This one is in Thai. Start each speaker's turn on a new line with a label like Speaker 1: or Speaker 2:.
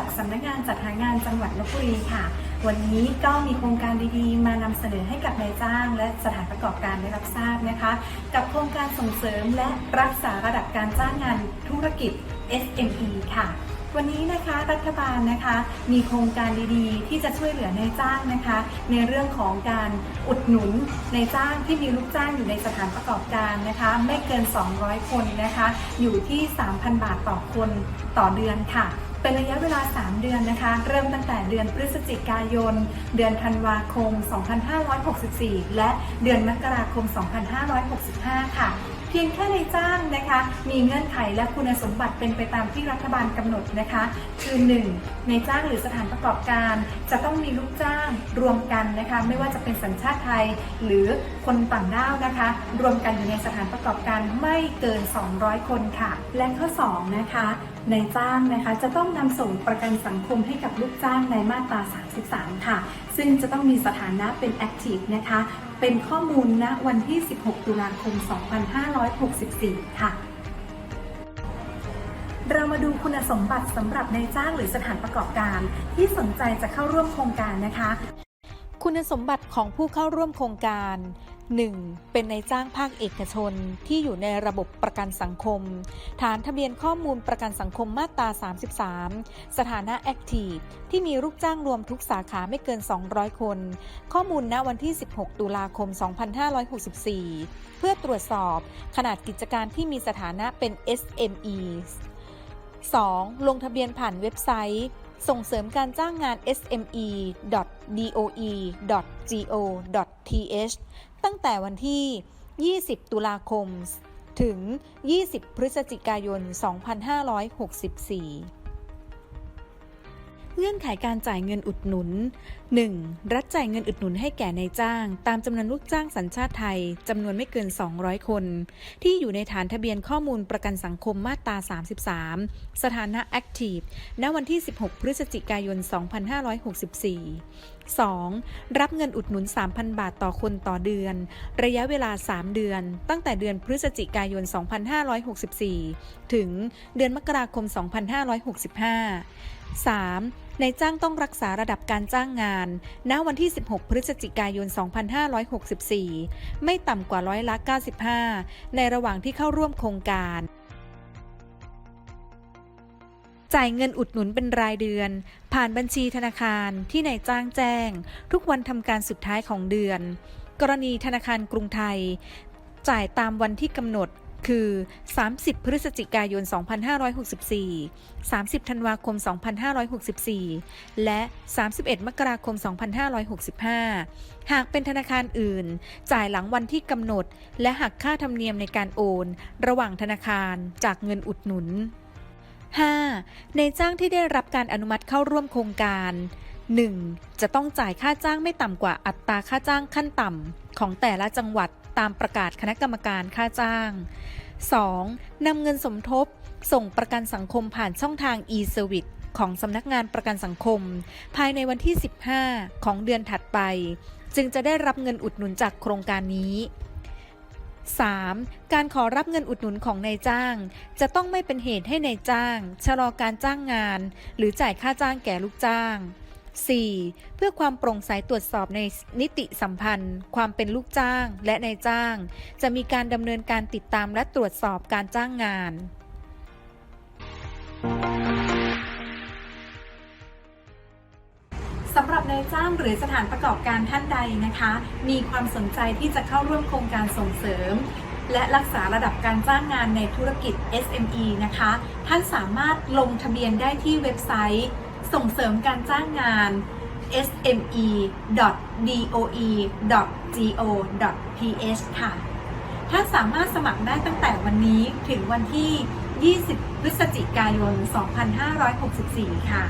Speaker 1: กับสำนักงานจัดหางานจังหวัดลบบุรีค่ะ วันนี้ก็มีโครงการดีๆ มานำเสนอให้กับนายจ้าง และสถานประกอบการได้รับทราบนะคะ กับโครงการส่งเสริมและรักษาระดับการจ้างงานธุรกิจ SME ค่ะวันนี้นะคะรัฐบาลนะคะมีโครงการดีๆ ที่จะช่วยเหลือนายจ้างนะคะ ในเรื่องของการอุดหนุนนายจ้างที่มีลูกจ้างอยู่ในสถานประกอบการนะคะ ไม่เกิน 200 คนนะคะ อยู่ที่ 3,000 บาทต่อคนต่อเดือนค่ะ เป็นระยะเวลา 3 เดือนนะคะ เริ่มตั้งแต่เดือนพฤศจิกายน เดือนธันวาคม 2564 และเดือนมกราคม 2565 ค่ะ เพียงแค่ในจ้างนะคะ มีเงื่อนไขและคุณสมบัติเป็นไปตามที่รัฐบาลกำหนดนะคะ คือ 1. ในจ้างหรือสถานประกอบการ จะต้องมีลูกจ้างรวมกันนะคะ ไม่ว่าจะเป็นสัญชาติไทย หรือคนต่างด้าวนะคะ รวมกันอยู่ในสถานประกอบการไม่เกิน 200 คนค่ะ และข้อ 2 นะคะนายจ้างนะคะจะต้องนำส่งประกันสังคมให้กับลูกจ้างในมาตรา 33 ค่ะ ซึ่งจะต้องมีสถานะเป็น Active นะคะ เป็นข้อมูลณวันที่ 16 ตุลาคม 2564 ค่ะเรามาดูคุณสมบัติสำหรับนายจ้างหรือสถานประกอบการ ที่สนใจจะเข้าร่วมโครงการนะคะ
Speaker 2: คุณสมบัติของผู้เข้าร่วมโครงการ 1. เป็นนายจ้างภาคเอกชนที่อยู่ในระบบประกันสังคม ฐานทะเบียนข้อมูลประกันสังคมมาตรา 33 สถานะแอคทีฟที่มีลูกจ้างรวมทุกสาขาไม่เกิน 200 คน ข้อมูลณวันที่ 16 ตุลาคม 2564 เพื่อตรวจสอบขนาดกิจการที่มีสถานะเป็น SME 2. ลงทะเบียนผ่านเว็บไซต์ ส่งเสริมการจ้างงาน sme.doe.go.th ตั้งแต่วันที่ 20 ตุลาคม ถึง 20 พฤศจิกายน 2564 เงื่อนไขการจ่ายเงินอุดหนุน 1. รัฐจ่ายเงินอุดหนุนให้แก่นายจ้าง ตามจำนวนลูกจ้างสัญชาติไทยจำนวนไม่เกิน 200 คน ที่อยู่ในฐานทะเบียนข้อมูลประกันสังคมมาตรา 33 สถานะ Active ณวันที่ 16 พฤศจิกายน 2564 2. รับเงินอุดหนุน 3,000 บาทต่อคนต่อเดือน ระยะเวลา 3 เดือน ตั้งแต่เดือนพฤศจิกายน 2564 ถึงเดือนมกราคม 2565 3. นายจ้างต้องรักษาระดับการจ้างงาน ณ วันที่ 16 พฤศจิกายน 2564 ไม่ต่ำกว่าร้อยละ 95 ในระหว่างที่เข้าร่วมโครงการ จ่ายเงินอุดหนุนเป็นรายเดือน ผ่านบัญชีธนาคารที่นายจ้างแจ้ง ทุกวันทำการสุดท้ายของเดือน กรณีธนาคารกรุงไทย จ่ายตามวันที่กำหนดคือ 30 พฤศจิกายน 2564 30 ธันวาคม 2564 และ 31 มกราคม 2565 หากเป็นธนาคารอื่น จ่ายหลังวันที่กำหนด และหักค่าธรรมเนียมในการโอน ระหว่างธนาคารจากเงินอุดหนุน 5. ในจ้างที่ได้รับการอนุมัติเข้าร่วมโครงการ 1. จะต้องจ่ายค่าจ้างไม่ต่ำกว่าอัตราค่าจ้างขั้นต่ำของแต่ละจังหวัดตามประกาศคณะกรรมการค่าจ้าง 2. นำเงินสมทบ ส่งประกันสังคมผ่านช่องทาง e-service ของสำนักงานประกันสังคม ภายในวันที่ 15 ของเดือนถัดไป จึงจะได้รับเงินอุดหนุนจากโครงการนี้ 3. การขอรับเงินอุดหนุนของนายจ้าง จะต้องไม่เป็นเหตุให้ในายจ้าง ชะลอการจ้างงาน หรือจ่ายค่าจ้างแก่ลูกจ้าง 4. เพื่อความโปร่งใสตรวจสอบในนิติสัมพันธ์ ความเป็นลูกจ้างและนายจ้าง จะมีการดำเนินการติดตามและตรวจสอบการจ้างงาน
Speaker 1: นายจ้างหรือสถานประกอบการท่านใดนะคะ มีความสนใจที่จะเข้าร่วมโครงการส่งเสริม และรักษาระดับการจ้างงานในธุรกิจ SME นะคะ ท่านสามารถลงทะเบียนได้ที่เว็บไซต์ ส่งเสริมการจ้างงาน sme.doe.go.th ค่ะ ท่านสามารถสมัครได้ตั้งแต่วันนี้ถึงวันที่ 20 พฤศจิกายน 2564 ค่ะ